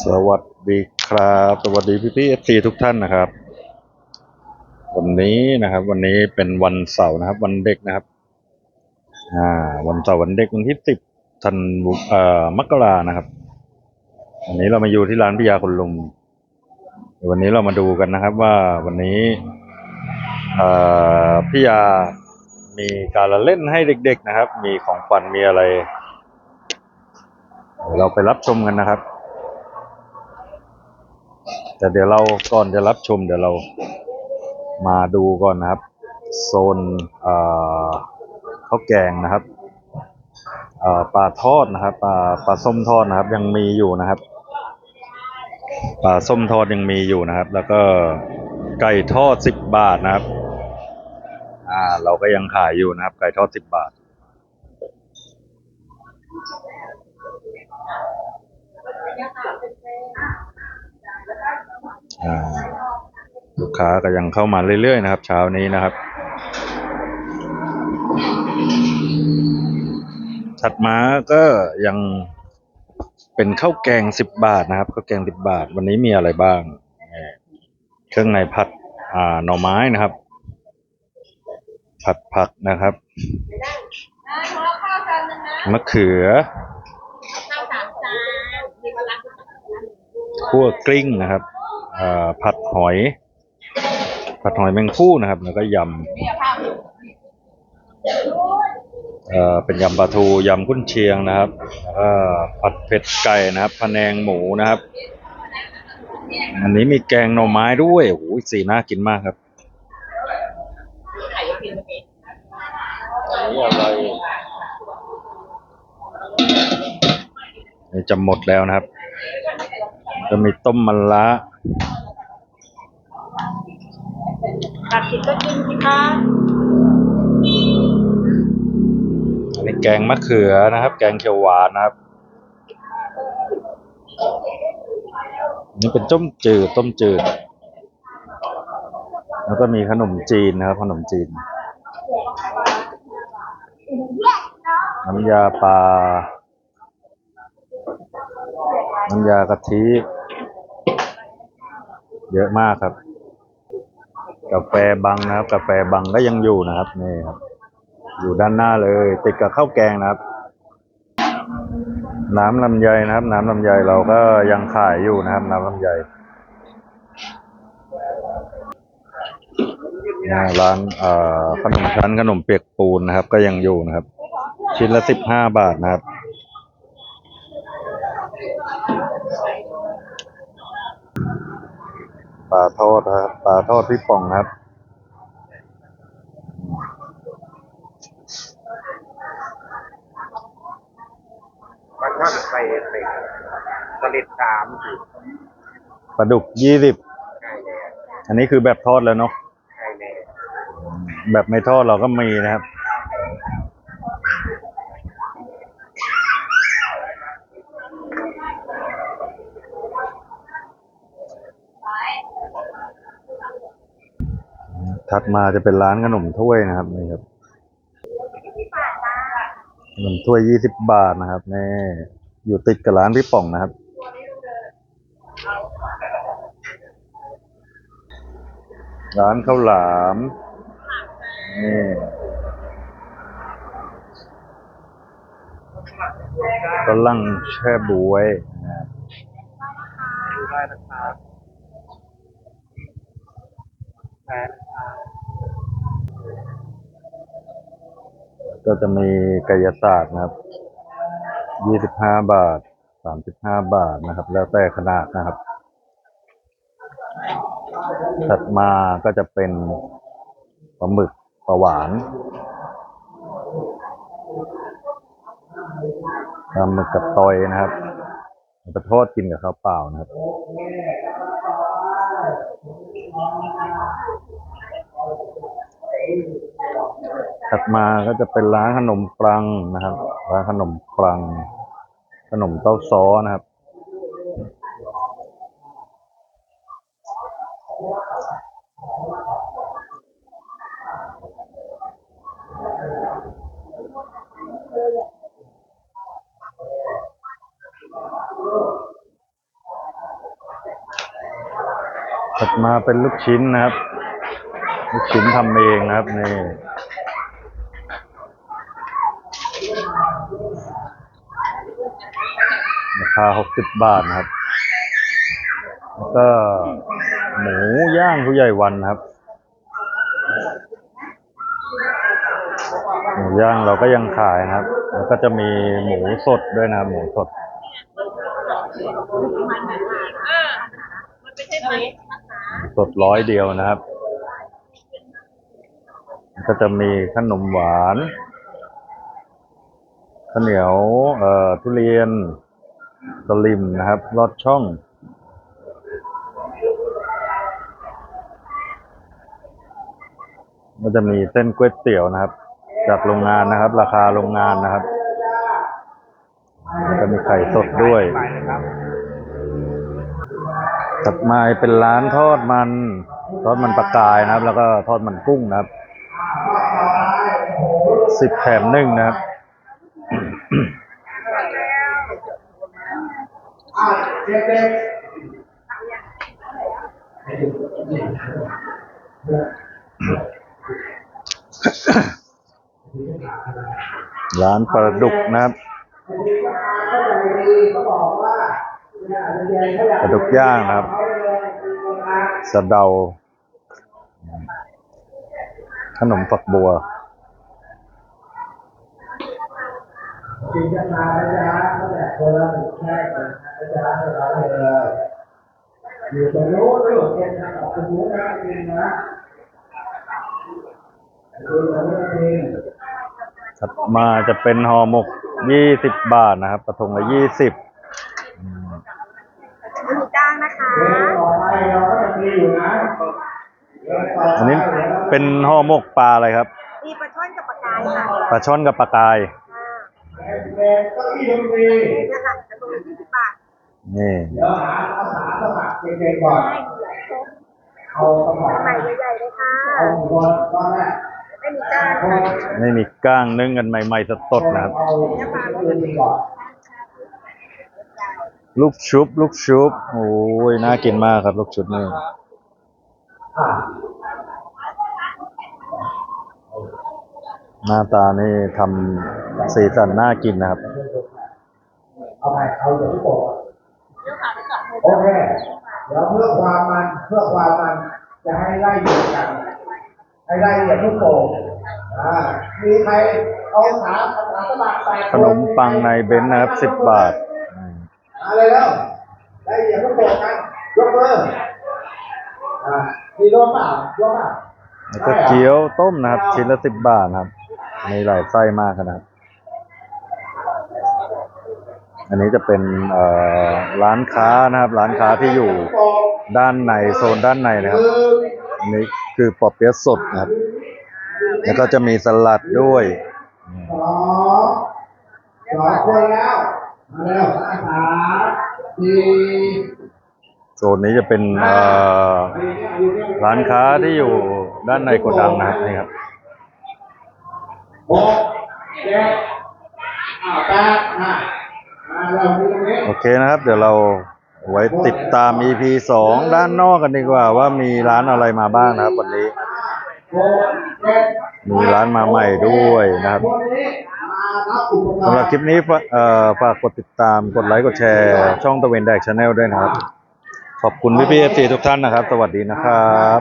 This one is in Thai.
สวัสดีครับ สวัสดีพี่พี่เอฟซีทุกท่านนะครับ วันนี้นะครับ วันนี้เป็นวันเสาร์นะครับ วันเด็กนะครับ อ่า วันเสาร์วันเด็กวันที่สิบธันวเอ่อมกรานะครับวันนี้เรามาอยู่ที่ร้านพิยาคุณลุงวันนี้เรามาดูกันนะครับ ว่าวันนี้เอ่อพิยามีการละเล่นให้เด็ก ๆนะครับ มีของขวัญมีอะไร เราไปรับชมกันนะครับ แต่เดี๋ยวเราก่อนจะรับชมเดี๋ยวเรามาดูก่อนนะครับ โซนข้าวแกงนะครับปลาทอดนะครับปลาปลาส้มทอดนะครับ ยังมีอยู่นะครับปลาส้มทอดยังมีอยู่นะครับ แล้วก็ไก่ทอดสิบบาทนะครับ อ่า เราก็ยังขายอยู่นะครับ ไก่ทอดสิบบาทอ่า ลูกค้าก็ยังเข้ามาเรื่อยๆนะครับ เช้านี้นะครับ ถัดมาก็ยังเป็นข้าวแกงสิบบาทนะครับข้าวแกงสิบบาท วันนี้มีอะไรบ้างนี่เครื่องในผัดอ่าหน่อไม้นะครับ ผัดผักนะครับมะเขือข้าวสามจานมีมะระคั่วกลิ้งนะครับอ่า ผัดหอย ผัดหอยแมงคู่นะครับ แล้วก็ยำเอ่อเป็นยำปลาทูยำกุ้นเชียงนะครับแล้วก็ผัดเผ็ดไก่นะครับพะแนงหมูนะครับ อันนี้มีแกงหน่อไม้ด้วยโอ้โหสีน่ากินมากครับไข่ยาพิมพ์เมื่อกี้อันนี้อะไรจะหมดแล้วนะครับ จะมีต้มมะระตัดสินก็กินสิคะอันนี้แกงมะเขือนะครับ แกงเขียวหวานนะครับอันนี่เป็นต้มจืดต้มจืด แล้วก็มีขนมจีนนะครับ ขนมจีน น้ำยาปลา น้ำยากะทิ เยอะมากครับ กาแฟบังนะครับ กาแฟบังก็ยังอยู่นะครับนี่ครับ อยู่ด้านหน้าเลย ติดกับข้าวแกงนะครับ น้ำลำไยนะครับ น้ำลำไยเราก็ยังขายอยู่นะครับ น้ำลำไยร้านขนมชั้นขนมเปียกปูนนะครับ ก็ยังอยู่นะครับ ชิ้นละสิบห้าบาทนะครับ ปลาทอดนะครับ ปลาทอดพี่ป่องนะครับปลาช่อนใส่ใส่สลิดสามสิปลาดุกยี่สิบ ใช่แล้วอันนี้คือแบบทอดแล้วเนาะ ใช่แล้วแบบไม่ทอดเราก็มีนะครับ ถัดมาจะเป็นร้านขนมถ้วยนะครับนี่ครับขนมถ้วยยี่สิบบาทนะครับนี่อยู่ติดกับร้านพี่ป่องนะครับ ร้านข้าวหลามนี่กำลังแช่บวยนะครับ ดูได้นะครับแปด ก็จะมีกายศาสตร์นะครับยี่สิบห้าบาทสามสิบห้าบาทนะครับ แล้วแต่ขนาดนะครับ ถัดมาก็จะเป็นปลาหมึกปลาหวานปลาหมึกกับตอยนะครับเอาไปทอดกินกับข้าวเปล่านะครับ ถัดมาก็จะเป็นร้านขนมปังนะครับ ร้านขนมปัง ขนมเต้าซ้อนะครับ ถัดมาเป็นลูกชิ้นนะครับ ลูกชิ้นทำเองนะครับนี่ราคาหกสิบบาทนะครับ แล้วก็หมูย่างผู้ใหญ่วันครับ หมูย่างเราก็ยังขายนะครับ แล้วก็จะมีหมูสดด้วยนะหมูสด มันไม่ใช่ไหม สดร้อยเดียวนะครับ ก็จะมีขนมหวานข้าวเหนียวเอ่อทุเรียนสลิมนะครับลอดช่องก็จะมีเส้นก๋วยเตี๋ยวนะครับ จากโรงงานนะครับ ราคาโรงงานนะครับก็มีไข่สดด้วยไปเลยครับ ถัดมาเป็นร้านทอดมัน ทอดมันปลากายนะครับ แล้วก็ทอดมันกุ้งนะครับสิบแถมหนึ่งนะครับร้านปลาดุกนะครับ ปลาดุกย่างนะครับ สะเดา ขนมฝักบัวกินกันมานะจ๊ะตั้งแต่คนละหนึ่งแค่นะจ๊ะเราเลยอยู่ตรงโน้นด้วยเป็นทางออกตรงโน้นนะจริงนะคือเราไม่ได้จริงถัดมาจะเป็นห่อหมกยี่สิบบาทนะครับ กระทงละยี่สิบ มีจ้างนะคะเรื่องต่อไปเราก็จะมีอยู่นะเรื่องต่ออันนี้เป็นห่อหมกปลาอะไรครับ มีปลาช่อนกับปลากายค่ะปลาช่อนกับปลากายเด็กก็ที่ดนตรีเนี่ยค่ะกระทงละยี่สิบบาทนี่เดี๋ยวหาภาษาสมัครเด็กๆก่อนเอาสมัครใหม่ใหญ่ๆเลยค่ะเอาก่อนก่อนแรกไม่มีจ้างพอค่ะไม่มีก้างนึ่งกันใหม่ๆสดๆนะครับ เอาตัวนี้ก่อน ลูกชุบ ลูกชุบ โอ้ย น่ากินมากครับ ลูกชุบนี่หน้าตานี่ทำสีสันน่ากินนะครับเอาไปเอาอย่างที่บอกโอเคเดี๋ยวเพื่อความมันเพื่อความมันจะให้ไล่เรียกัน ให้ไล่เรียงทุกโป่งมีใครเอาสามภาสมัครแปดขนมปังในเบนซ์นะครับสิบบาท อืมอะไรแล้วไล่เรียงทุกโป่งกันยกมืออ่ามีรวมเปล่ารวมเปล่าแล้วก็เกี๊ยวต้มนะครับ ชิ้นละสิบบาทนะครับ มีหลายไส้มากนะครับ อันนี้จะเป็นเอ่อร้านค้านะครับ ร้านค้าที่อยู่ด้านในโซนด้านในนะครับอันนี้คือปอเปี๊ยะสดนะครับ แล้วก็จะมีสลัดด้วยสองสองคนแล้วมา แล้วสามสี่โซนนี้จะเป็นเอ่อร้านค้าที่อยู่ด้านในโกดังนะครับนี่ครับหกเจ็ดอ่าแปดอ่ามาเราดูตรงนี้โอเคนะครับ เดี๋ยวเราไว้ติดตาม EP สองด้านนอกกันดีกว่าว่ามีร้านอะไรมาบ้างนะครับวันนี้หกเจ็ด มีร้านมาใหม่ด้วยนะครับสำหรับคลิปนี้ฝากกดติดตามกดไลค์กดแชร์ ช่องตะเวนแดกชาแนลด้วยนะครับ ขอบคุณพี่พี่เอฟซีทุกท่านนะครับ สวัสดีนะครับ